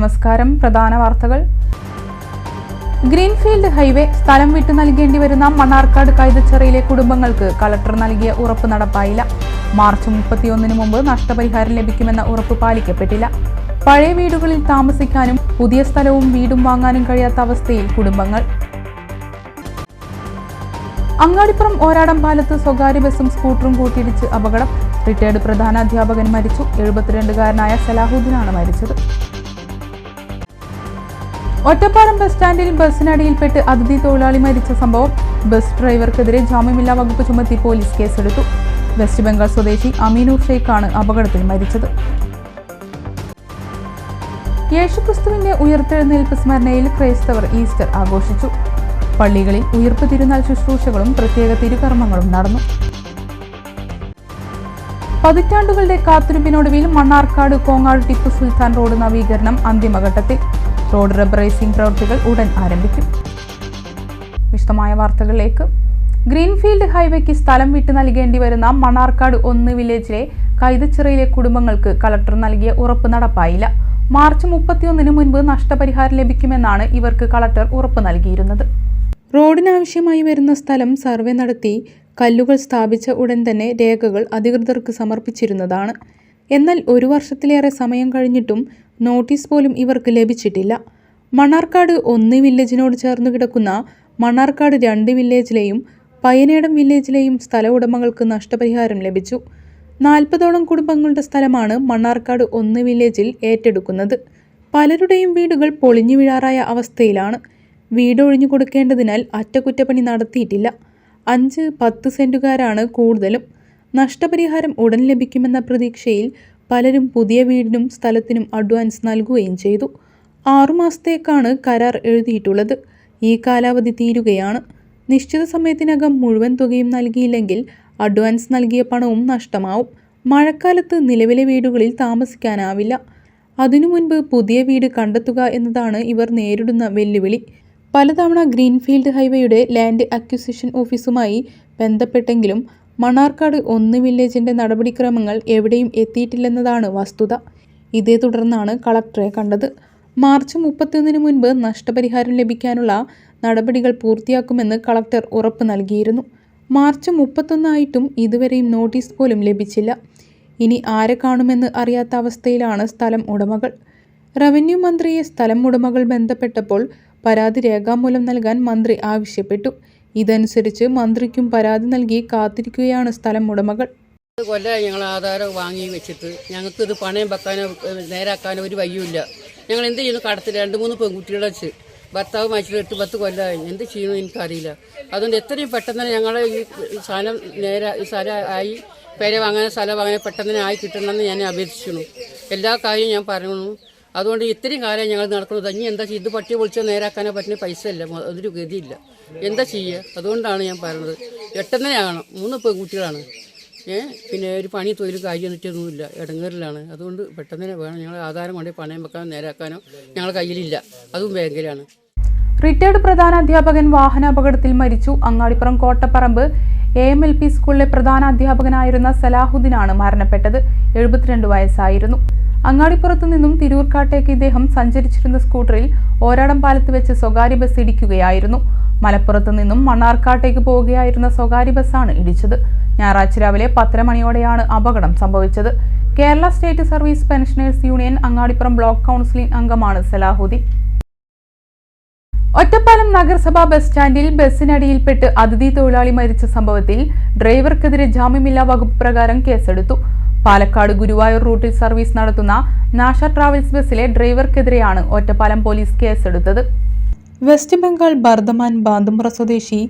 നമസ്കാരം. പ്രധാന വാർത്തകൾ. ഗ്രീൻഫീൽഡ് ഹൈവേ സ്ഥലം വിട്ടു നൽകേണ്ടി വരുന്ന മണ്ണാർക്കാട് കൈതച്ചിറയിലെ കുടുംബങ്ങൾക്ക് കളക്ടർ നൽകിയ ഉറപ്പ് നടപ്പായില്ല. മാർച്ച് മുപ്പത്തിയൊന്നിന് മുമ്പ് നഷ്ടപരിഹാരം ലഭിക്കുമെന്ന ഉറപ്പ് പാലിക്കപ്പെട്ടില്ല. പഴയ വീടുകളിൽ താമസിക്കാനും പുതിയ സ്ഥലവും വീടും വാങ്ങാനും കഴിയാത്ത അവസ്ഥയിൽ കുടുംബങ്ങൾ. അങ്ങാടിപ്പുറം ഓരാടം പാലത്ത് സ്വകാര്യ ബസും സ്കൂട്ടറും കൂട്ടിയിടിച്ച് അപകടം. റിട്ടയർഡ് പ്രധാന അധ്യാപകൻ മരിച്ചു. എഴുപത്തിരണ്ടുകാരനായ സലാഹുദ്ദീനാണ് മരിച്ചത്. ഒറ്റപ്പാലം ബസ് സ്റ്റാൻഡിൽ ബസ്സിനടിയിൽപ്പെട്ട് അതിഥി തൊഴിലാളി മരിച്ച സംഭവം ബസ് ഡ്രൈവർക്കെതിരെ ജാമ്യമില്ലാ വകുപ്പ് ചുമത്തി പോലീസ് കേസെടുത്തു. വെസ്റ്റ് ബംഗാൾ സ്വദേശി അമീനൂർ ഷെയ്ഖാണ് അപകടത്തിൽ മരിച്ചത്. യേശുക്രിസ്തുവിന്റെ ഉയർത്തെഴുന്നേൽപ്പ് സ്മരണയിൽ ക്രൈസ്തവർ ഈസ്റ്റർ ആഘോഷിച്ചു. പള്ളികളിൽ ഉയർപ്പ് തിരുനാൾ ശുശ്രൂഷകളും പ്രത്യേക തിരുകർമ്മങ്ങളും നടന്നു. പതിറ്റാണ്ടുകളുടെ കാത്തിരിപ്പിനൊടുവിൽ മണ്ണാർക്കാട് കോങ്ങാട് ടിപ്പു സുൽത്താൻ റോഡ് നവീകരണം അന്തിമഘട്ടത്തിൽ. റോഡ് റബ്ബറൈസിംഗ് പ്രവൃത്തികൾ ഉടൻ ആരംഭിക്കും. വിശദമായ വാർത്തകളിലേക്ക്. ഗ്രീൻഫീൽഡ് ഹൈവേക്ക് സ്ഥലം വിട്ടു നൽകേണ്ടി വരുന്ന മണ്ണാർക്കാട് ഒന്ന് വില്ലേജിലെ കൈതച്ചിറയിലെ കുടുംബങ്ങൾക്ക് കളക്ടർ നൽകിയ ഉറപ്പ് നടപ്പായില്ല. മാർച്ച് മുപ്പത്തിയൊന്നിന് മുൻപ് നഷ്ടപരിഹാരം ലഭിക്കുമെന്നാണ് ഇവർക്ക് കളക്ടർ ഉറപ്പ് നൽകിയിരുന്നത്. റോഡിനാവശ്യമായി വരുന്ന സ്ഥലം സർവേ നടത്തി കല്ലുകൾ സ്ഥാപിച്ച ഉടൻ തന്നെ രേഖകൾ അധികൃതർക്ക് സമർപ്പിച്ചിരുന്നതാണ്. എന്നാൽ ഒരു വർഷത്തിലേറെ സമയം കഴിഞ്ഞിട്ടും നോട്ടീസ് പോലും ഇവർക്ക് ലഭിച്ചിട്ടില്ല. മണ്ണാർക്കാട് ഒന്ന് വില്ലേജിനോട് ചേർന്ന് കിടക്കുന്ന മണ്ണാർക്കാട് രണ്ട് വില്ലേജിലെയും പയനേടം വില്ലേജിലെയും സ്ഥല ഉടമകൾക്ക് നഷ്ടപരിഹാരം ലഭിച്ചു. നാൽപ്പതോളം കുടുംബങ്ങളുടെ സ്ഥലമാണ് മണ്ണാർക്കാട് ഒന്ന് വില്ലേജിൽ ഏറ്റെടുക്കുന്നത്. പലരുടെയും വീടുകൾ പൊളിഞ്ഞു വീഴാറായ അവസ്ഥയിലാണ്. വീടൊഴിഞ്ഞു കൊടുക്കേണ്ടതിനാൽ അറ്റകുറ്റപ്പണി നടത്തിയിട്ടില്ല. അഞ്ച് പത്ത് സെന്റുകാരാണ് കൂടുതലും. നഷ്ടപരിഹാരം ഉടൻ ലഭിക്കുമെന്ന പ്രതീക്ഷയിൽ പലരും പുതിയ വീടിനും സ്ഥലത്തിനും അഡ്വാൻസ് നൽകുകയും ചെയ്തു. ആറുമാസത്തേക്കാണ് കരാർ എഴുതിയിട്ടുള്ളത്. ഈ കാലാവധി തീരുകയാണ്. നിശ്ചിത സമയത്തിനകം മുഴുവൻ തുകയും നൽകിയില്ലെങ്കിൽ അഡ്വാൻസ് നൽകിയ പണവും നഷ്ടമാവും. മഴക്കാലത്ത് നിലവിലെ വീടുകളിൽ താമസിക്കാനാവില്ല. അതിനു മുൻപ് പുതിയ വീട് കണ്ടെത്തുക എന്നതാണ് ഇവർ നേരിടുന്ന വെല്ലുവിളി. പലതവണ ഗ്രീൻഫീൽഡ് ഹൈവേയുടെ ലാൻഡ് അക്വിസിഷൻ ഓഫീസുമായി ബന്ധപ്പെട്ടെങ്കിലും മണ്ണാർക്കാട് ഒന്ന് വില്ലേജിന്റെ നടപടിക്രമങ്ങൾ എവിടെയും എത്തിയിട്ടില്ലെന്നതാണ് വസ്തുത. ഇതേ തുടർന്നാണ് കളക്ടറെ കണ്ടത്. മാർച്ച് മുപ്പത്തിയൊന്നിന് മുൻപ് നഷ്ടപരിഹാരം ലഭിക്കാനുള്ള നടപടികൾ പൂർത്തിയാക്കുമെന്ന് കളക്ടർ ഉറപ്പ് നൽകിയിരുന്നു. മാർച്ച് മുപ്പത്തൊന്നായിട്ടും ഇതുവരെയും നോട്ടീസ് പോലും ലഭിച്ചില്ല. ഇനി ആരെ കാണുമെന്ന് അറിയാത്ത അവസ്ഥയിലാണ് സ്ഥലം ഉടമകൾ. റവന്യൂ മന്ത്രിയെ സ്ഥലം ഉടമകൾ ബന്ധപ്പെട്ടപ്പോൾ പരാതി രേഖാമൂലം നൽകാൻ മന്ത്രി ആവശ്യപ്പെട്ടു. ഇതനുസരിച്ച് മന്ത്രിക്കും പരാതി നൽകി കാത്തിരിക്കുകയാണ് സ്ഥലം ഉടമകൾ. കൊല്ലമായി ഞങ്ങൾ ആധാരം വാങ്ങി വെച്ചിട്ട് ഞങ്ങൾക്ക് ഇത് പണയം വെക്കാനോ നേരാക്കാനോ ഒരു വഴിയുമില്ല. ഞങ്ങൾ എന്ത് ചെയ്യുന്നു? കടത്തിൽ രണ്ട് മൂന്ന് പെൺകുട്ടികളെ വെച്ച് ഭർത്താവ് മരിച്ചിട്ട് എട്ട് പത്ത് കൊല്ലമായി എന്ത് ചെയ്യുന്നു എനിക്കറിയില്ല. അതുകൊണ്ട് എത്രയും പെട്ടെന്ന് ഞങ്ങൾ ഈ സ്ഥലം നേരെ ഈ സ്ഥലം ആയി പേരെ വാങ്ങാൻ സ്ഥലം വാങ്ങാൻ പെട്ടെന്ന് ആയി കിട്ടണമെന്ന് ഞാൻ അപേക്ഷിക്കുന്നു എല്ലാ കാര്യവും ഞാൻ പറഞ്ഞു അതുകൊണ്ട് ഇത്രയും കാലം ഞങ്ങൾ നടക്കുന്നത്. ഇനി എന്താ ഇത് പട്ടി പൊളിച്ചാൽ നേരാക്കാനോ പറ്റുന്ന പൈസ ഇല്ല. അതൊരു ഗതിയില്ല. എന്താ ചെയ്യുക അതുകൊണ്ടാണ് ഞാൻ പെട്ടെന്ന് ആകണം മൂന്ന് പെൺകുട്ടികളാണ്. ഏ? പിന്നെ ഒരു പണി തൊഴിൽ കാര്യം എന്നിട്ടൊന്നുമില്ല ഇടങ്ങേറിലാണ് അതുകൊണ്ട് പെട്ടെന്ന് വേണം. ഞങ്ങൾ ആധാരം കൊണ്ട് പണയം വെക്കാനോ നേരാക്കാനോ ഞങ്ങളുടെ കയ്യിലില്ല. അതും ബാങ്കിലാണ് റിട്ടയർഡ് പ്രധാന അധ്യാപകൻ വാഹനാപകടത്തിൽ മരിച്ചു. Angadippuram Kottaparamba A M L P സ്കൂളിലെ പ്രധാന അധ്യാപകനായിരുന്ന സലാഹുദ്ദീനാണ് മരണപ്പെട്ടത്. എഴുപത്തിരണ്ട് വയസ്സായിരുന്നു. അങ്ങാടിപ്പുറത്തു നിന്നും തിരൂർക്കാട്ടേക്ക് ഇദ്ദേഹം സഞ്ചരിച്ചിരുന്ന സ്കൂട്ടറിൽ ഓരാടം പാലത്ത് വെച്ച് സ്വകാര്യ ബസ് ഇടിക്കുകയായിരുന്നു. മലപ്പുറത്തു നിന്നും മണ്ണാർക്കാട്ടേക്ക് പോവുകയായിരുന്ന സ്വകാര്യ ബസ്സാണ് ഇടിച്ചത്. ഞായറാഴ്ച രാവിലെ പത്തര മണിയോടെയാണ് അപകടം സംഭവിച്ചത്. Kerala state service pensioners union Angadippuram block counselling അംഗമാണ് സലാഹുദ്ദീൻ. ഒറ്റപ്പാലം നഗരസഭാ ബസ് സ്റ്റാൻഡിൽ ബസ്സിനടിയിൽപ്പെട്ട് അതിഥി തൊഴിലാളി മരിച്ച സംഭവത്തിൽ ഡ്രൈവർക്കെതിരെ ജാമ്യമില്ലാ വകുപ്പ് പ്രകാരം കേസെടുത്തു. പാലക്കാട് ഗുരുവായൂർ റൂട്ടിൽ സർവീസ് നടത്തുന്ന നാഷ ട്രാവൽസ് ബസ്സിലെ ഡ്രൈവർക്കെതിരെയാണ് ഒറ്റപ്പാലം പോലീസ് കേസെടുത്തത്. വെസ്റ്റ് ബംഗാൾ ബർദമാൻ ബാന്തുമുറ സ്വദേശി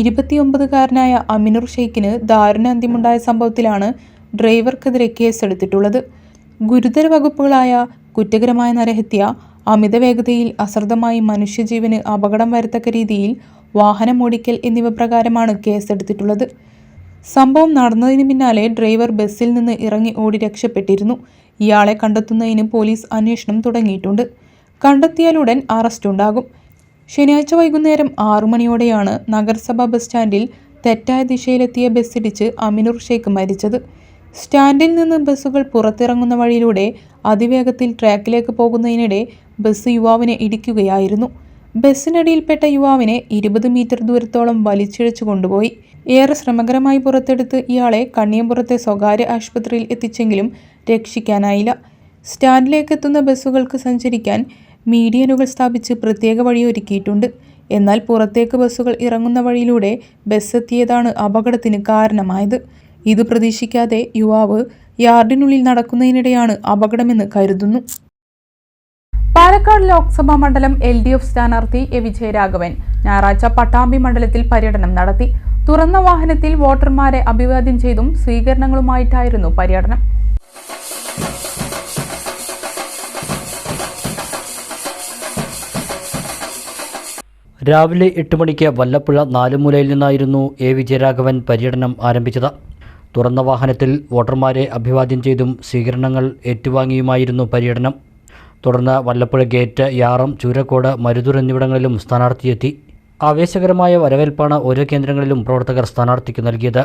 ഇരുപത്തിയൊമ്പതുകാരനായ അമിനുർ ഷെയ്ഖിന് ദാരുണ അന്ത്യമുണ്ടായ സംഭവത്തിലാണ് ഡ്രൈവർക്കെതിരെ കേസെടുത്തിട്ടുള്ളത്. ഗുരുതര വകുപ്പുകളായ കുറ്റകരമായ നരഹത്യ അമിത വേഗതയിൽ അശ്രദ്ധമായി മനുഷ്യജീവന് അപകടം വരത്തക്ക രീതിയിൽ വാഹനം ഓടിക്കൽ എന്നിവ പ്രകാരമാണ് കേസെടുത്തിട്ടുള്ളത്. സംഭവം നടന്നതിന് പിന്നാലെ ഡ്രൈവർ ബസ്സിൽ നിന്ന് ഇറങ്ങി ഓടി രക്ഷപ്പെട്ടിരുന്നു. ഇയാളെ കണ്ടെത്തുന്നതിന് പോലീസ് അന്വേഷണം തുടങ്ങിയിട്ടുണ്ട്. കണ്ടെത്തിയാലുടൻ അറസ്റ്റ് ഉണ്ടാകും. ശനിയാഴ്ച വൈകുന്നേരം ആറു മണിയോടെയാണ് നഗരസഭാ ബസ് സ്റ്റാൻഡിൽ തെറ്റായ ദിശയിലെത്തിയ ബസ്സിടിച്ച് അമിനുർ ഷെയ്ഖ് മരിച്ചത്. സ്റ്റാൻഡിൽ നിന്ന് ബസ്സുകൾ പുറത്തിറങ്ങുന്ന വഴിയിലൂടെ അതിവേഗത്തിൽ ട്രാക്കിലേക്ക് പോകുന്നതിനിടെ ബസ് യുവാവിനെ ഇടിക്കുകയായിരുന്നു. ബസ്സിനടിയിൽപ്പെട്ട യുവാവിനെ ഇരുപത് മീറ്റർ ദൂരത്തോളം വലിച്ചിഴച്ചു കൊണ്ടുപോയി. ഏറെ ശ്രമകരമായി പുറത്തെടുത്ത് ഇയാളെ കണ്ണിയമ്പുറത്തെ സ്വകാര്യ ആശുപത്രിയിൽ എത്തിച്ചെങ്കിലും രക്ഷിക്കാനായില്ല. സ്റ്റാൻഡിലേക്ക് എത്തുന്ന ബസ്സുകൾക്ക് സഞ്ചരിക്കാൻ മീഡിയനുകൾ സ്ഥാപിച്ച് പ്രത്യേക വഴി ഒരുക്കിയിട്ടുണ്ട് എന്നാൽ പുറത്തേക്ക് ബസ്സുകൾ ഇറങ്ങുന്ന വഴിയിലൂടെ ബസ് എത്തിയതാണ് അപകടത്തിന് കാരണമായത്. ഇത് പ്രതീക്ഷിക്കാതെ യുവാവ് യാർഡിനുള്ളിൽ നടക്കുന്നതിനിടെയാണ് അപകടമെന്ന് കരുതുന്നു. പാലക്കാട് ലോക്സഭാ മണ്ഡലം എൽ ഡി എഫ് സ്ഥാനാർത്ഥി എ വിജയരാഘവൻ ഞായറാഴ്ച പട്ടാമ്പി മണ്ഡലത്തിൽ പര്യടനം നടത്തി. തുറന്ന വാഹനത്തിൽ വോട്ടർമാരെ അഭിവാദ്യം ചെയ്തും സ്വീകരണങ്ങളുമായിട്ടായിരുന്നു പര്യടനം. രാവിലെ എട്ട് മണിക്ക് വല്ലപ്പുഴ നാലുമൂലയിൽ നിന്നായിരുന്നു എ വിജയരാഘവൻ പര്യടനം ആരംഭിച്ചത്. തുറന്ന വാഹനത്തിൽ വോട്ടർമാരെ അഭിവാദ്യം ചെയ്തും സ്വീകരണങ്ങൾ ഏറ്റുവാങ്ങിയുമായിരുന്നു പര്യടനം. തുടർന്ന് വല്ലപ്പുഴ ഗേറ്റ് യാറം ചൂരക്കോട് മരുതൂർ എന്നിവിടങ്ങളിലും സ്ഥാനാർത്ഥിയെത്തി. ആവേശകരമായ വരവേൽപ്പാണ് ഓരോ കേന്ദ്രങ്ങളിലും പ്രവർത്തകർ സ്ഥാനാർത്ഥിക്ക് നൽകിയത്.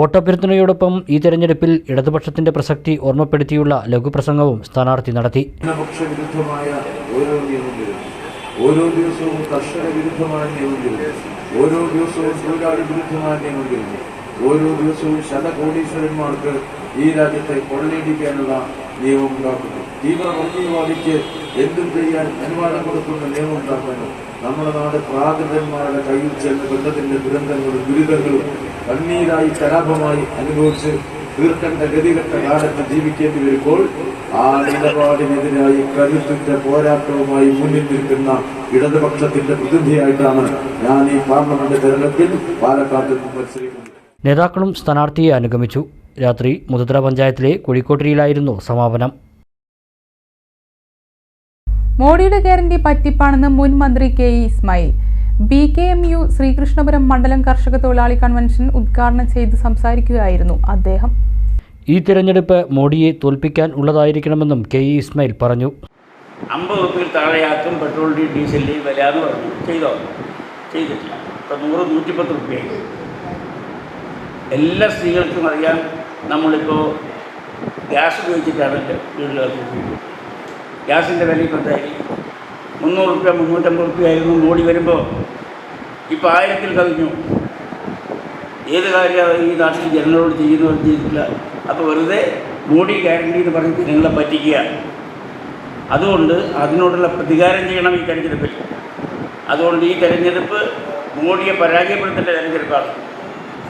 വോട്ടഭ്യർത്ഥനയോടൊപ്പം ഈ തെരഞ്ഞെടുപ്പിൽ ഇടതുപക്ഷത്തിന്റെ പ്രസക്തി ഓർമ്മപ്പെടുത്തിയുള്ള ലഘുപ്രസംഗവും സ്ഥാനാർത്ഥി നടത്തി. ഓരോ ദിവസവും കർഷക വിരുദ്ധമായ നിയമം ഓരോ ദിവസവും തൊഴിലാളി വിരുദ്ധമായ നിയമങ്ങളും ഓരോ ദിവസവും ശതകോടീശ്വരന്മാർക്ക് ഈ രാജ്യത്തെ കൊള്ളയടിക്കാനുള്ള നിയമം ഉണ്ടാക്കുന്നു. തീവ്രവർഗീയവാദിക്ക് എന്തും ചെയ്യാൻ അനുവാദം കൊടുക്കുന്ന നിയമം ഉണ്ടാക്കുന്നു. നമ്മുടെ നാട് പ്രാകൃതന്മാരുടെ കയ്യിൽ ചെന്ന് ബന്ധത്തിന്റെ ദുരന്തങ്ങളും ദുരിതങ്ങളും കണ്ണീരായി കലാപമായി അനുഭവിച്ച് തീർക്കേണ്ട ഗതികെട്ട കാലത്ത് ജീവിക്കേണ്ടി വരുമ്പോൾ ആ നിലപാടിനെതിരായി കരുത്തിന്റെ പോരാട്ടവുമായി മുന്നിൽ നിൽക്കുന്ന ഇടതുപക്ഷത്തിന്റെ പ്രതിനിധിയായിട്ടാണ് ഞാൻ ഈ പാർലമെന്റ് തെരഞ്ഞെടുപ്പിൽ പാലക്കാട്ട് നിന്ന് മത്സരിക്കുന്നത്. നേതാക്കളും സ്ഥാനാർത്ഥിയെ അനുഗമിച്ചു. രാത്രി മുതത്ര പഞ്ചായത്തിലെ കുഴിക്കോട്ടരിയിലായിരുന്നു സമാപനം. മോഡിയുടെ ഗ്യാരണ്ടി പറ്റിപ്പാണെന്ന് മുൻ മന്ത്രി K E Ismail. B K M U Sreekrishnapuram മണ്ഡലം കർഷക തൊഴിലാളി കൺവെൻഷൻ ഉദ്ഘാടനം ചെയ്ത് സംസാരിക്കുകയായിരുന്നു അദ്ദേഹം. ഈ തിരഞ്ഞെടുപ്പ് മോഡിയെ തോൽപ്പിക്കാൻ ഉള്ളതായിരിക്കണമെന്നും കെ ഇ ഇസ്മായിൽ പറഞ്ഞു. അമ്പത് റുപ്യയിൽ താഴെയാക്കും പെട്രോൾ ഡീസലിന്റെയും ഡീസലിന്റെ വില എന്ന് പറഞ്ഞു. ചെയ്തോ? ചെയ്തിട്ടില്ല. ഇപ്പം നൂറ് നൂറ്റിപ്പത്ത് റുപ്യയായി എല്ലാ സ്ത്രീകൾക്കും അറിയാം നമ്മളിപ്പോൾ ഗ്യാസ് ഉപയോഗിച്ചിട്ടാണ് വീടുകളൊക്കെ ഉപയോഗിക്കുന്നത് ഗ്യാസിന്റെ വില ഇപ്പോൾ എന്തായി? മുന്നൂറ് റുപ്യ മുന്നൂറ്റമ്പത് റുപ്യ ആയിരുന്നു മോടി വരുമ്പോൾ ഇപ്പോൾ ആയിരത്തിൽ കവിഞ്ഞു. ഏത് കാര്യം ഈ നാട്ടിൽ ജനങ്ങളോട് ചെയ്യുന്നവർ ചെയ്തിട്ടില്ല അപ്പോൾ വെറുതെ മോഡി ഗ്യാരണ്ടി എന്ന് പറഞ്ഞ് ജനങ്ങളെ പറ്റിക്കുക. അതുകൊണ്ട് അതിനോടുള്ള പ്രതികാരം ചെയ്യണം ഈ തെരഞ്ഞെടുപ്പിൽ. അതുകൊണ്ട് ഈ തെരഞ്ഞെടുപ്പ് മോഡിയെ പരാജയപ്പെടുത്തേണ്ട തെരഞ്ഞെടുപ്പാണ്.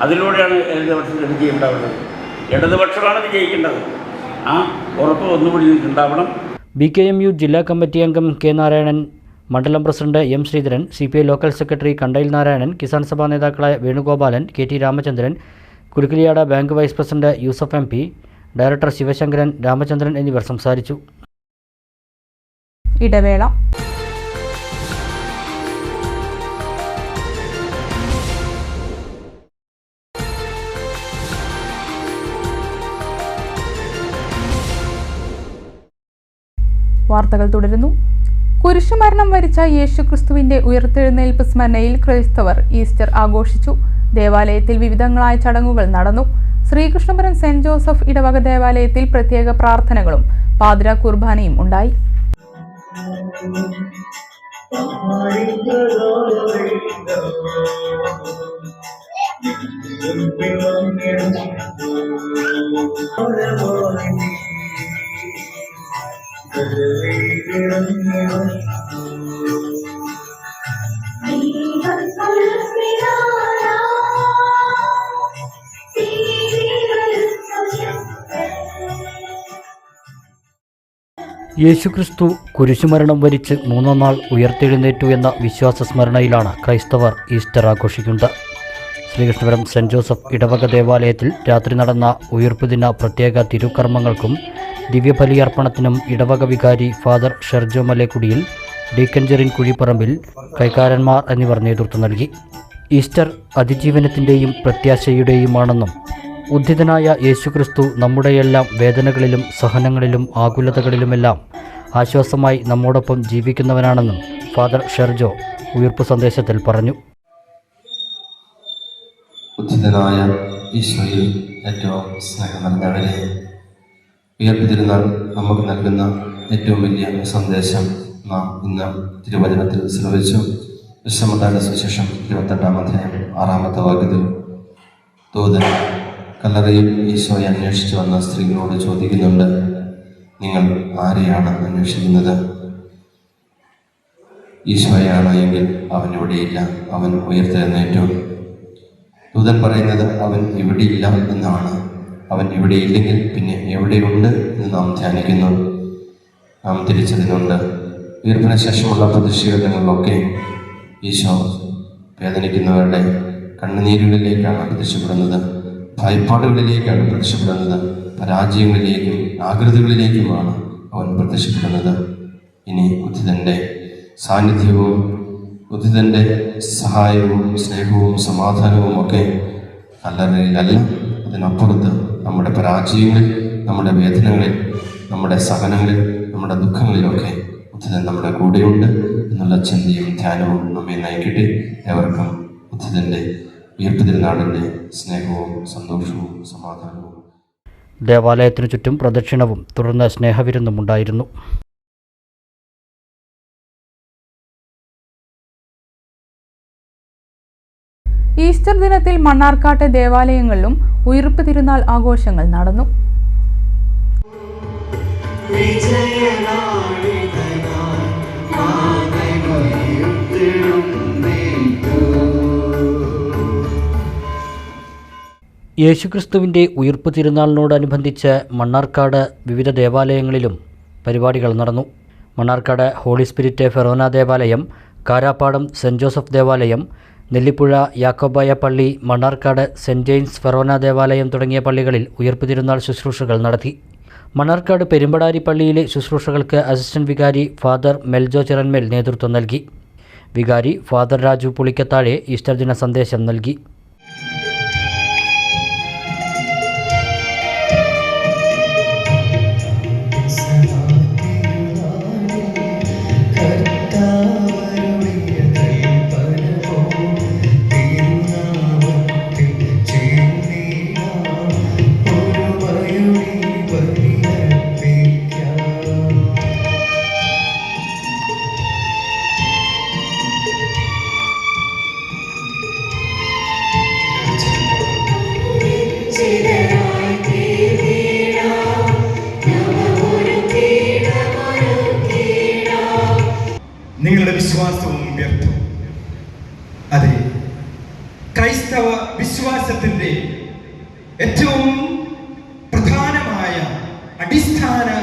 അതിലൂടെയാണ് ഇടതുപക്ഷത്തിന് വിജയം ഉണ്ടാവുന്നത്. ഇടതുപക്ഷമാണ് വിജയിക്കേണ്ടത്. ആ ഉറപ്പ് ഒന്നുകൂടി ഉണ്ടാവണം. ബി കെ എം യു ജില്ലാ കമ്മിറ്റി അംഗം കെ നാരായണൻ മണ്ഡലം president M Sreedharan C P I local secretary കണ്ടയിൽ Narayanan Kisan Sabha നേതാക്കളായ Venugopalan K T Ramachandran കുരുക്കിലിയാട bank vice president Yusuf M P director Sivasankaran Ramachandran എന്നിവർ സംസാരിച്ചു. ഇടവേള. വാർത്തകൾ തുടരുന്നു. കുരിശുമരണം വരിച്ച യേശുക്രിസ്തുവിന്റെ ഉയർത്തെഴുന്നേൽപ്പ് സ്മരണയിൽ ക്രൈസ്തവർ ഈസ്റ്റർ ആഘോഷിച്ചു. ദേവാലയത്തിൽ വിവിധങ്ങളായ ചടങ്ങുകൾ നടന്നു. ശ്രീകൃഷ്ണപുരം സെന്റ് ജോസഫ് ഇടവക ദേവാലയത്തിൽ പ്രത്യേക പ്രാർത്ഥനകളും പാതിര കുർബാനയും ഉണ്ടായി. യേശുക്രിസ്തു കുരിശുമരണം വരിച്ച് മൂന്നാം നാൾ ഉയർത്തെഴുന്നേറ്റു എന്ന വിശ്വാസ സ്മരണയിലാണ് ക്രൈസ്തവർ ഈസ്റ്റർ ആഘോഷിക്കുന്നത്. ശ്രീകൃഷ്ണപുരം സെന്റ് ജോസഫ് ഇടവക ദേവാലയത്തിൽ രാത്രി നടന്ന ഉയർപ്പ് ദിന പ്രത്യേക തിരുക്കർമ്മങ്ങൾക്കും ദിവ്യബലിയർപ്പണത്തിനും ഇടവക വികാരി ഫാദർ ഷെർജോ മലേക്കുടിയിൽ ഡീക്കൻ ജെറിൻ കുഴിപ്പറമ്പിൽ കൈക്കാരന്മാർ എന്നിവർ നേതൃത്വം നൽകി. ഈസ്റ്റർ അതിജീവനത്തിന്റെയും പ്രത്യാശയുടെയുമാണെന്നും ഉദ്ധിതനായ യേശുക്രിസ്തു നമ്മുടെയെല്ലാം വേദനകളിലും സഹനങ്ങളിലും ആകുലതകളിലുമെല്ലാം ആശ്വാസമായി നമ്മോടൊപ്പം ജീവിക്കുന്നവനാണെന്നും ഫാദർ ഷെർജോ ഉയർപ്പ് സന്ദേശത്തിൽ പറഞ്ഞു. ഉദ്ധിതനായ ഈശോയിൽ ഏറ്റവും സ്നേഹം നിറഞ്ഞവരെ ഉയർപ്പ് തിരുനാൾ നമുക്ക് നൽകുന്ന ഏറ്റവും വലിയ സന്ദേശം നാം ഇന്ന് തിരുവചനത്തിൽ ശ്രമിച്ചു വിശ്വമതാരുടെ സുശേഷം ഇരുപത്തെട്ടാം അധ്യായം ആറാമത്തെ വാക്യത്തിൽ തോതൻ കല്ലറയിൽ ഈശോയെ അന്വേഷിച്ചു വന്ന സ്ത്രീകളോട് ചോദിക്കുന്നുണ്ട് നിങ്ങൾ ആരെയാണ് അന്വേഷിക്കുന്നത്? ഈശോയാണ് എങ്കിൽ അവൻ ഇവിടെയില്ല അവൻ ഉയർത്തെഴുന്നേറ്റു. ദൂതൻ പറയുന്നത് അവൻ ഇവിടെയില്ല എന്നാണ്. അവൻ ഇവിടെയില്ലെങ്കിൽ പിന്നെ എവിടെയുണ്ട് എന്ന് നാം ധ്യാനിക്കുന്നു. നാം തിരിച്ചതിനുണ്ട് ഉയർപ്പിന് ശേഷമുള്ള പ്രതിഷേധങ്ങളിലൊക്കെ ഈശോ വേദനിക്കുന്നവരുടെ കണ്ണുനീരുകളിലേക്കാണ് പ്രത്യക്ഷപ്പെടുന്നത്. ഭയപ്പാടുകളിലേക്കാണ് പ്രത്യക്ഷപ്പെടുന്നത്. പരാജയങ്ങളിലേക്കും ആകൃതികളിലേക്കുമാണ് അവൻ പ്രത്യക്ഷപ്പെടുന്നത്. ഇനി ഉദ്ധിതന്റെ സാന്നിധ്യവും ഉദ്ധിതന്റെ സഹായവും സ്നേഹവും സമാധാനവും ഒക്കെ കല്ലറയിലല്ല അതിനപ്പുറത്ത് നമ്മുടെ പരാജയങ്ങളിൽ നമ്മുടെ വേദനകളിൽ നമ്മുടെ സഹനങ്ങളിൽ നമ്മുടെ ദുഃഖങ്ങളിലൊക്കെ ഉദ്ധിതൻ നമ്മുടെ കൂടെയുണ്ട് എന്നുള്ള ചിന്തയും ധ്യാനവും നമ്മെ നയിക്കട്ടെ. ഏവർക്കും ഉദ്ധിതന്റെ ഉയർപ്പ് സ്നേഹവും സന്തോഷവും സമാധാനവും. ദേവാലയത്തിനു ചുറ്റും പ്രദക്ഷിണവും തുടർന്ന് സ്നേഹവിരുന്നും ഉണ്ടായിരുന്നു ഈസ്റ്റർ ദിനത്തിൽ മണ്ണാർക്കാട്ടെ ദേവാലയങ്ങളിലും ഉയർപ്പ് തിരുനാൾ ആഘോഷങ്ങൾ നടന്നു. യേശുക്രിസ്തുവിന്റെ ഉയർപ്പ് തിരുനാളിനോടനുബന്ധിച്ച് മണ്ണാർക്കാട് വിവിധ ദേവാലയങ്ങളിലും പരിപാടികൾ നടന്നു. മണ്ണാർക്കാട് ഹോളി സ്പിരിറ്റ് ഫെറോന ദേവാലയം കാരാപ്പാടം സെന്റ് ജോസഫ് ദേവാലയം നെല്ലിപ്പുഴ യാക്കോബായ പള്ളി മണ്ണാർക്കാട് സെന്റ് ജെയിംസ് ഫെറോന ദേവാലയം തുടങ്ങിയ പള്ളികളിൽ ഉയർപ്പ് തിരുനാൾ ശുശ്രൂഷകൾ നടത്തി. മണ്ണാർക്കാട് പെരുമ്പടാരി പള്ളിയിലെ ശുശ്രൂഷകൾക്ക് അസിസ്റ്റന്റ് വികാരി ഫാദർ മെൽജോ ചിറന്മേൽ നേതൃത്വം നൽകി. വികാരി ഫാദർ രാജു പുളിക്കത്താഴെ ഈസ്റ്റർ ദിന സന്ദേശം നൽകി.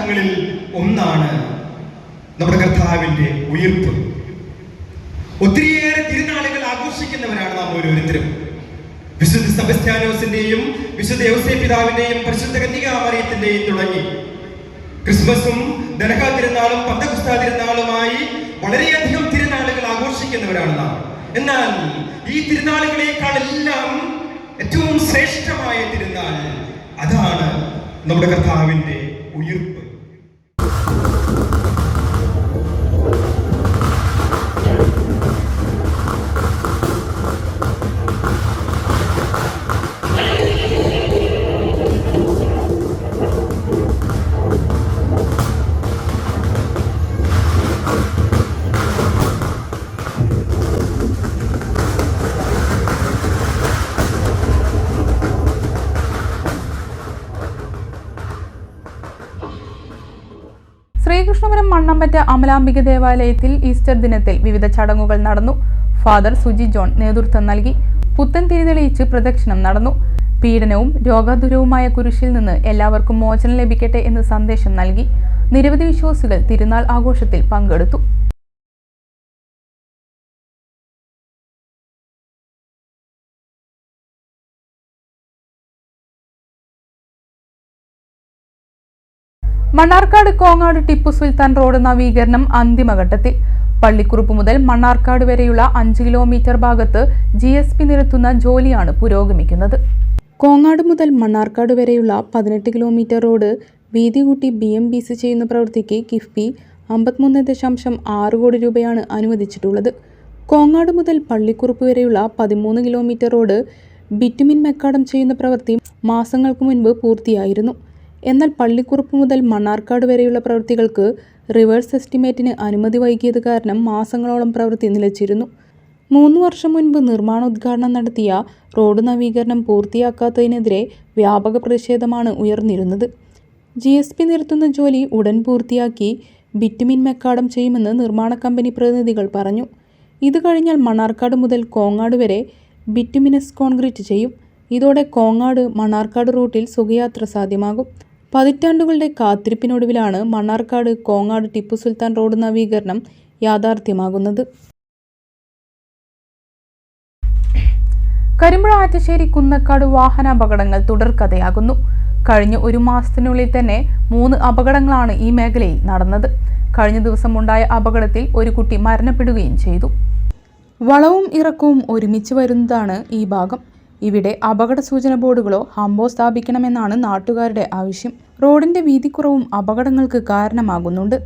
അടിസ്ഥാനങ്ങളിൽ ഒന്നാണ് നമ്മുടെ കർത്താവിന്റെ ഉയർപ്പ്. ഒത്തിരിയേറെ തിരുനാളുകൾ ആഘോഷിക്കുന്നവരാണ് നാം ഓരോരുത്തരും. വിശുദ്ധ സെബസ്ത്യാനോസിന്റെയും വിശുദ്ധ യൗസേ പിതാവിന്റെയും പരിശുദ്ധ കന്യകാമറിയത്തിന്റെയും തുടങ്ങി. ക്രിസ്മസും ദനഹ തിരുനാളും പന്തകുസ്ത തിരുനാളുമായി വളരെയധികം തിരുനാളുകൾ ആഘോഷിക്കുന്നവരാണ് നാം. എന്നാൽ ഈ തിരുനാളുകളെക്കാളെല്ലാം ഏറ്റവും ശ്രേഷ്ഠമായ തിരുനാൾ അതാണ് നമ്മുടെ കർത്താവിന്റെ ഉയിർപ്പ്. മണ്ണമ്പറ്റ അമലാംബിക ദേവാലയത്തിൽ ഈസ്റ്റർ ദിനത്തിൽ വിവിധ ചടങ്ങുകൾ നടന്നു. ഫാദർ സുജി ജോൺ നേതൃത്വം നൽകി. പുത്തൻ തിരിതെളിയിച്ച് പ്രദക്ഷിണം നടന്നു. പീഡനവും രോഗാതുരവുമായ കുരിശിൽ നിന്ന് എല്ലാവർക്കും മോചനം ലഭിക്കട്ടെ എന്ന് സന്ദേശം നൽകി. നിരവധി വിശ്വാസികൾ തിരുനാൾ ആഘോഷത്തിൽ പങ്കെടുത്തു. മണ്ണാർക്കാട് കോങ്ങാട് ടിപ്പു സുൽത്താൻ റോഡ് നവീകരണം അന്തിമഘട്ടത്തിൽ. പള്ളിക്കുറുപ്പ് മുതൽ മണ്ണാർക്കാട് വരെയുള്ള അഞ്ച് കിലോമീറ്റർ ഭാഗത്ത് ജി എസ് പി നിരത്തുന്ന ജോലിയാണ് പുരോഗമിക്കുന്നത്. കോങ്ങാട് മുതൽ മണ്ണാർക്കാട് വരെയുള്ള പതിനെട്ട് കിലോമീറ്റർ റോഡ് വീതി കൂട്ടി ബി എം ബി സി ചെയ്യുന്ന പ്രവൃത്തിക്ക് കിഫ്ബി അമ്പത്തിമൂന്ന് ദശാംശം ആറ് കോടി രൂപയാണ് അനുവദിച്ചിട്ടുള്ളത്. കോങ്ങാട് മുതൽ പള്ളിക്കുറുപ്പ് വരെയുള്ള പതിമൂന്ന് കിലോമീറ്റർ റോഡ് ബിറ്റുമിൻ മെക്കാടം ചെയ്യുന്ന പ്രവൃത്തി മാസങ്ങൾക്ക് മുൻപ് പൂർത്തിയായിരുന്നു. എന്നാൽ പള്ളിക്കുറുപ്പ് മുതൽ മണ്ണാർക്കാട് വരെയുള്ള പ്രവൃത്തികൾക്ക് റിവേഴ്സ് എസ്റ്റിമേറ്റിന് അനുമതി വൈകിയത് കാരണം മാസങ്ങളോളം പ്രവൃത്തി നിലച്ചിരുന്നു. മൂന്ന് വർഷം മുൻപ് നിർമ്മാണോദ്ഘാടനം നടത്തിയ റോഡ് നവീകരണം പൂർത്തിയാക്കാത്തതിനെതിരെ വ്യാപക പ്രതിഷേധമാണ് ഉയർന്നിരുന്നത്. ജി എസ് പി നിർത്തുന്ന ജോലി ഉടൻ പൂർത്തിയാക്കി ബിറ്റുമിൻ മെക്കാടം ചെയ്യുമെന്ന് നിർമ്മാണ കമ്പനി പ്രതിനിധികൾ പറഞ്ഞു. ഇത് കഴിഞ്ഞാൽ മണ്ണാർക്കാട് മുതൽ കോങ്ങാട് വരെ ബിറ്റുമിനസ് കോൺക്രീറ്റ് ചെയ്യും. ഇതോടെ കോങ്ങാട് മണ്ണാർക്കാട് റൂട്ടിൽ സുഖയാത്ര സാധ്യമാകും. പതിറ്റാണ്ടുകളുടെ കാത്തിരിപ്പിനൊടുവിലാണ് മണ്ണാർക്കാട് കോങ്ങാട് ടിപ്പു സുൽത്താൻ റോഡ് നവീകരണം യാഥാർത്ഥ്യമാകുന്നത്. കരിമ്പുഴ ആറ്റശ്ശേരി കുന്നക്കാട് വാഹനാപകടങ്ങൾ തുടർക്കഥയാകുന്നു കഴിഞ്ഞ ഒരു മാസത്തിനുള്ളിൽ തന്നെ മൂന്ന് അപകടങ്ങളാണ് ഈ മേഖലയിൽ നടന്നത്. കഴിഞ്ഞ ദിവസം ഉണ്ടായ അപകടത്തിൽ ഒരു കുട്ടി മരണപ്പെടുകയും ചെയ്തു. വളവും ഇറക്കവും ഒരുമിച്ച് വരുന്നതാണ് ഈ ഭാഗം. ഇവിടെ അപകട സൂചന ബോർഡുകളോ ഹംബോ സ്ഥാപിക്കണമെന്നാണ് നാട്ടുകാരുടെ ആവശ്യം. റോഡിന്റെ വീതിക്കുറവും അപകടങ്ങൾക്ക് കാരണമാകുന്നുണ്ട്.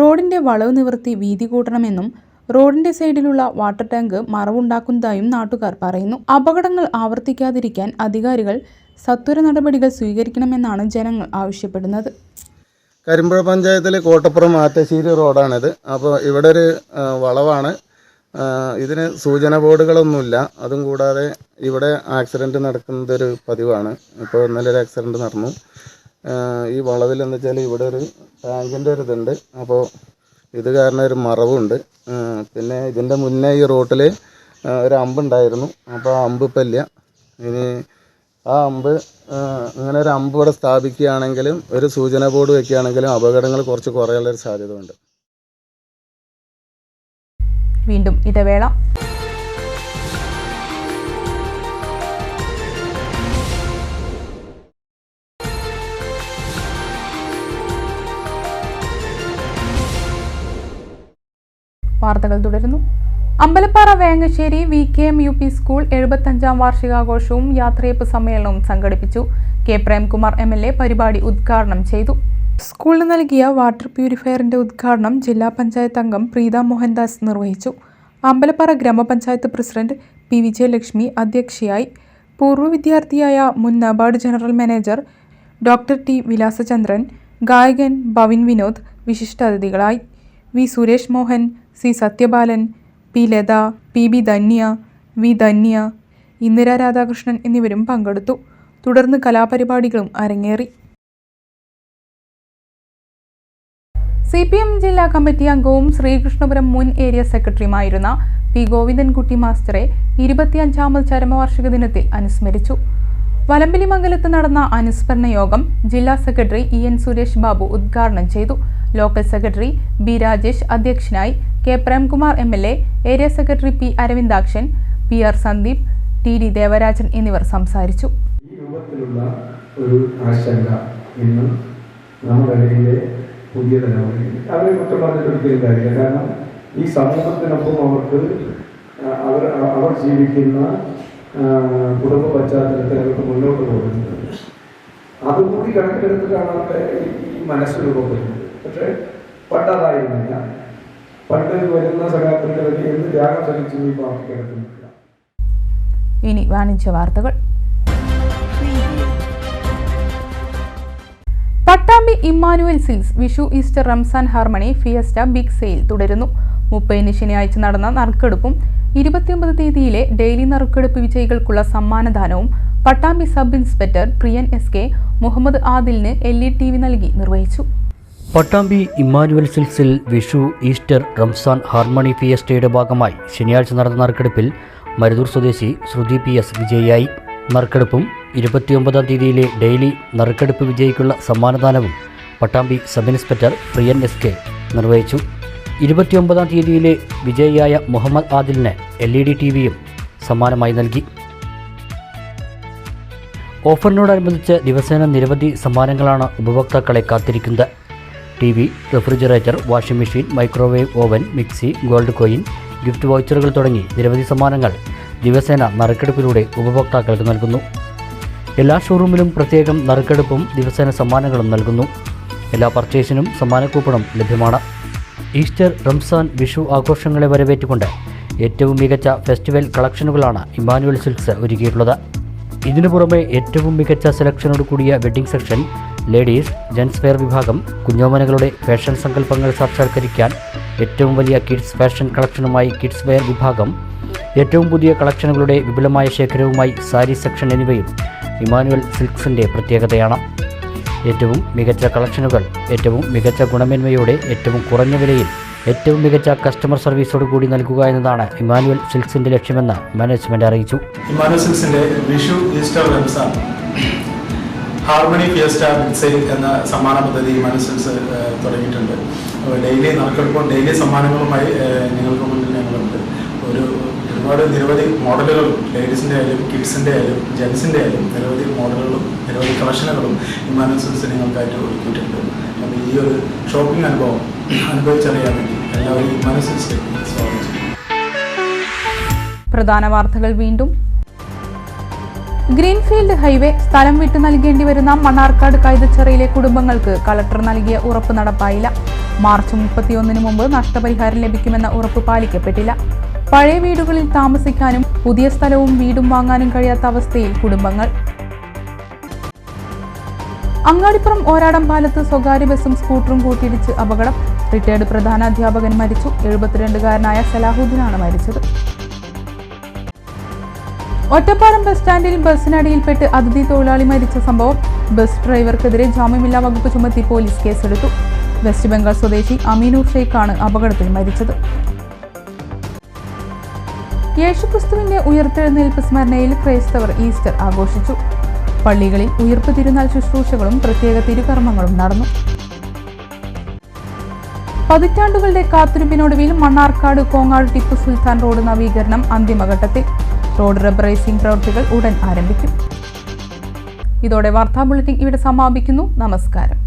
റോഡിന്റെ വളവ് നിവർത്തി വീതി കൂട്ടണമെന്നും റോഡിന്റെ സൈഡിലുള്ള വാട്ടർ ടാങ്ക് മറവുണ്ടാക്കുന്നതായും നാട്ടുകാർ പറയുന്നു. അപകടങ്ങൾ ആവർത്തിക്കാതിരിക്കാൻ അധികാരികൾ സത്വര നടപടികൾ സ്വീകരിക്കണമെന്നാണ് ജനങ്ങൾ ആവശ്യപ്പെടുന്നത്. കരിമ്പുഴ പഞ്ചായത്തിലെ കോട്ടപ്പുറം ആറ്റശ്ശേരി റോഡാണിത്. അപ്പോൾ ഇവിടെ ഒരു വളവാണ്. ഇതിന് സൂചന ബോർഡുകളൊന്നുമില്ല. അതും കൂടാതെ ഇവിടെ ആക്സിഡന്റ് നടക്കുന്നതൊരു പതിവാണ്. ഇപ്പോൾ ഇന്നലെ ഒരു ആക്സിഡന്റ് നടന്നു. ഈ വളവിൽ എന്ന് വെച്ചാൽ ഇവിടെ ഒരു ടാങ്കിന്റെ ഒരു ഇതുണ്ട്. അപ്പോൾ ഇത് കാരണം ഒരു മറവുണ്ട്. പിന്നെ ഇതിന്റെ മുന്നേ ഈ റോട്ടിൽ ഒരു അമ്പുണ്ടായിരുന്നു അപ്പോൾ ആ അമ്പ് ഇപ്പം ഇല്ല. ഇനി ആ അമ്പ് ഇങ്ങനെ ഒരു അമ്പ് ഇവിടെ സ്ഥാപിക്കുകയാണെങ്കിലും ഒരു സൂചന ബോർഡ് വയ്ക്കുകയാണെങ്കിലും അപകടങ്ങൾ കുറച്ച് കുറയാനുള്ളൊരു സാധ്യത ഉണ്ട് വീണ്ടും ഇടവേള വാർത്തകൾ തുടരുന്നു. Ambalappara Vengassery V K M U P school എഴുപത്തഞ്ചാം വാർഷികാഘോഷവും യാത്രയപ്പ് സമ്മേളനവും സംഘടിപ്പിച്ചു. K Premkumar M L A പരിപാടി ഉദ്ഘാടനം ചെയ്തു. സ്കൂളിന് നൽകിയ വാട്ടർ പ്യൂരിഫയറിന്റെ ഉദ്ഘാടനം ജില്ലാ പഞ്ചായത്ത് അംഗം പ്രീത മോഹൻദാസ് നിർവഹിച്ചു. അമ്പലപ്പാറ ഗ്രാമപഞ്ചായത്ത് പ്രസിഡന്റ് പി. വിജയലക്ഷ്മി അധ്യക്ഷയായി. പൂർവ വിദ്യാർത്ഥിയായ മുൻ NABARD general manager doctor T. Vilasachandran ഗായകൻ ഭവിൻ വിനോദ് വിശിഷ്ട അതിഥികളായി. V. Suresh Mohan C. Sathyabalan P. Latha P. B. Dhanya V. Dhanya Indira Radhakrishnan എന്നിവരും പങ്കെടുത്തു. തുടർന്ന് കലാപരിപാടികളും അരങ്ങേറി. സി പി എം ജില്ലാ കമ്മിറ്റി അംഗവും ശ്രീകൃഷ്ണപുരം മുൻ ഏരിയ സെക്രട്ടറിയുമായിരുന്ന പി ഗോവിന്ദൻകുട്ടി മാസ്റ്ററെ ഇരുപത്തിയഞ്ചാമത് ചരമവാർഷിക ദിനത്തിൽ അനുസ്മരിച്ചു. വലമ്പിലി മംഗലത്ത് നടന്ന അനുസ്മരണ യോഗം ജില്ലാ secretary E N Suresh Babu ഉദ്ഘാടനം ചെയ്തു. ലോക്കൽ സെക്രട്ടറി ബി രാജേഷ് അധ്യക്ഷനായി K Premkumar M L A area secretary P Aravindakshan P R Sandeep T D Devarajan എന്നിവർ സംസാരിച്ചു. ഒരു ആശങ്ക ഇന്ന് നമ്മുടെ പുതിയ തലമുറയിൽ അവരെ കുറ്റം പറഞ്ഞിട്ട് ഒരിക്കലും കാര്യമില്ല. കാരണം ഈ സമൂഹത്തിനൊപ്പം അവർക്ക് അവർ അവർ ജീവിക്കുന്ന കുടുംബ പശ്ചാത്തലത്തിൽ അവർക്ക് മുന്നോട്ട് പോകുന്നത് അതുകൂടി കണക്കിലെടുത്തിട്ടാണ് അവരുടെ ഈ- മനസ്സ് രൂപപ്പെടുന്നത് പക്ഷേ പണ്ടതായിരുന്നില്ല പണ്ട് വരുന്ന സഹാക്കളുടെ എന്ത് ത്യാഗം ചലിച്ചു ഈ പാർട്ടി കിടക്കുന്നില്ല. ഇനി വാണിജ്യ വാർത്തകൾ. Pattambi Immanuel silks Vishu Easter Ramzan harmony fiesta big sale തുടരുന്നു. മുപ്പതിന് ശനിയാഴ്ച നടന്ന നറുക്കെടുപ്പും ഇരുപത്തിയൊമ്പത് തീയതിയിലെ ഡെയിലി നറുക്കെടുപ്പ് വിജയികൾക്കുള്ള സമ്മാനദാനവും Pattambi sub inspector Priyan S K Muhammad ആദിലിന് L E T V നൽകി നിർവഹിച്ചു. പട്ടാമ്പി ഇമ്മാനുവൽ സിൽസിൽ വിഷു ഈസ്റ്റർ റംസാൻ ഹാർമണി ഫിയസ്റ്റയുടെ ഭാഗമായി ശനിയാഴ്ച നടന്ന നറുക്കെടുപ്പിൽ മരുതൂർ സ്വദേശി ശ്രുതി പി എസ് വിജയിയായി. നറുക്കെടുപ്പും ഇരുപത്തിയൊമ്പതാം തീയതിയിലെ ഡെയിലി നറുക്കെടുപ്പ് വിജയിക്കുള്ള സമ്മാനദാനവും Pattambi sub inspector Priyan S K നിർവഹിച്ചു. ഇരുപത്തിയൊമ്പതാം തീയതിയിലെ വിജയിയായ മുഹമ്മദ് ആദിലിന് എൽ ഇ ഡി ടി വിയും സമ്മാനമായി നൽകി. ഓഫറിനോടനുബന്ധിച്ച് ദിവസേന നിരവധി സമ്മാനങ്ങളാണ് ഉപഭോക്താക്കളെ കാത്തിരിക്കുന്നത്. T V refrigerator washing machine microwave oven mixie gold coin gift വൗച്ചറുകൾ തുടങ്ങി നിരവധി സമ്മാനങ്ങൾ ദിവസേന നറുക്കെടുപ്പിലൂടെ ഉപഭോക്താക്കൾക്ക് നൽകുന്നു. എല്ലാ ഷോറൂമിലും പ്രത്യേകം നറുക്കെടുപ്പും ദിവസേന സമ്മാനങ്ങളും നൽകുന്നു. എല്ലാ പർച്ചേസിനും സമ്മാന കൂപ്പണും ലഭ്യമാണ്. ഈസ്റ്റർ റംസാൻ വിഷു ആഘോഷങ്ങളെ വരവേറ്റുകൊണ്ട് ഏറ്റവും മികച്ച ഫെസ്റ്റിവൽ കളക്ഷനുകളാണ് ഇമ്മാനുവൽ സിൽക്സ് ഒരുക്കിയിട്ടുള്ളത്. ഇതിനു പുറമെ ഏറ്റവും മികച്ച സെലക്ഷനോട് കൂടിയ wedding section ladies gents wear വിഭാഗം കുഞ്ഞോമനകളുടെ ഫാഷൻ സങ്കല്പങ്ങൾ സാക്ഷാത്കരിക്കാൻ ഏറ്റവും വലിയ കിഡ്സ് ഫാഷൻ കളക്ഷനുമായി കിഡ്സ് വെയർ വിഭാഗം ഏറ്റവും പുതിയ കളക്ഷനുകളുടെ വിപുലമായ ശേഖരവുമായി സാരി സെക്ഷൻ എന്നിവയും ഇമാനുവൽ സിൽക്സിന്റെ പ്രത്യേകതയാണ്. ഏറ്റവും മികച്ച കളക്ഷനുകൾ ഏറ്റവും മികച്ച ഗുണമേന്മയോടെ ഏറ്റവും കുറഞ്ഞ വിലയിൽ ഏറ്റവും മികച്ച കസ്റ്റമർ സർവീസോട് കൂടി നൽകുക എന്നതാണ് ഇമാനുവൽ സിൽക്സിന്റെ ലക്ഷ്യമെന്ന് മാനേജ്മെന്റ് അറിയിച്ചു. ഇമാനുസിൽസിന്റെ Vishu Easter harmony fiesta sale എന്ന സമ്മാന പദ്ധതി മനസ്സിൽസ് തുടങ്ങിയിട്ടുണ്ട്. ഡെയിലി നറുക്കെടുപ്പും ഡെയിലി സമ്മാനങ്ങളുമായി നിങ്ങൾക്ക് മുന്നിൽ ഞങ്ങളുണ്ട്. ഒരു ഒരുപാട് നിരവധി മോഡലുകളും ലേഡീസിന്റെ ആയാലും കിഡ്സിന്റെ ആയാലും ജെൻസിന്റെ ആയാലും നിരവധി മോഡലുകളും നിരവധി കളക്ഷനുകളും ഇമാനുസിൽസ് നിങ്ങൾക്കായിട്ട് ഒരുക്കിയിട്ടുണ്ട്. അപ്പോൾ ഈ ഒരു ഷോപ്പിംഗ് അനുഭവം അനുഭവിച്ചറിയാൻ വേണ്ടി എല്ലാവരും ഇമാനുസിൽസിലേക്ക് സ്വാഗതം. പ്രധാന വാർത്തകൾ വീണ്ടും. ഗ്രീൻഫീൽഡ് ഹൈവേ സ്ഥലം വിട്ടു നൽകേണ്ടി വരുന്ന മണ്ണാർക്കാട് കൈതച്ചിറയിലെ കുടുംബങ്ങൾക്ക് കളക്ടർ നൽകിയ ഉറപ്പ് നടപ്പായില്ല. മാർച്ച് മുപ്പത്തിയൊന്നിന് മുമ്പ് നഷ്ടപരിഹാരം ലഭിക്കുമെന്ന ഉറപ്പ് പാലിക്കപ്പെട്ടില്ല. പഴയ വീടുകളിൽ താമസിക്കാനും പുതിയ സ്ഥലവും വീടും വാങ്ങാനും കഴിയാത്ത അവസ്ഥയിൽ കുടുംബങ്ങൾ. അങ്ങാടിപ്പുറം ഓരാടം പാലത്ത് സ്വകാര്യ ബസും സ്കൂട്ടറും കൂട്ടിയിടിച്ച് അപകടം. റിട്ടയർഡ് പ്രധാന അധ്യാപകൻ മരിച്ചു. എഴുപത്തിരണ്ടുകാരനായ സലാഹുദ്ദീനാണ് മരിച്ചത്. ഒറ്റപ്പാലം ബസ് സ്റ്റാൻഡിൽ ബസ്സിനടിയിൽപ്പെട്ട് അതിഥി തൊഴിലാളി മരിച്ച സംഭവം. ബസ് ഡ്രൈവർക്കെതിരെ ജാമ്യമില്ലാ വകുപ്പ് ചുമത്തി പോലീസ് കേസെടുത്തു. വെസ്റ്റ് ബംഗാൾ സ്വദേശി അമീനൂർ ഷെയ്ഖാണ് അപകടത്തിൽ മരിച്ചത്. യേശുക്രിസ്തുവിന്റെ ഉയർത്തെഴുന്നേൽപ്പ് സ്മരണയിൽ ക്രൈസ്തവർ ഈസ്റ്റർ ആഘോഷിച്ചു. പള്ളികളിൽ ഉയർപ്പ് തിരുനാൾ ശുശ്രൂഷകളും പ്രത്യേക തിരുകർമ്മങ്ങളും നടന്നു. പതിറ്റാണ്ടുകളുടെ കാത്തിരിപ്പിനൊടുവിൽ മണ്ണാർക്കാട് കോങ്ങാട് ടിപ്പു സുൽത്താൻ റോഡ് നവീകരണം അന്തിമഘട്ടത്തിൽ. റോഡ് റബ്ബറൈസിംഗ് പ്രവൃത്തികൾ ഉടൻ ആരംഭിക്കും. ഇതോടെ വാർത്താ ബുള്ളറ്റിൻ ഇവിടെ സമാപിക്കുന്നു. നമസ്കാരം.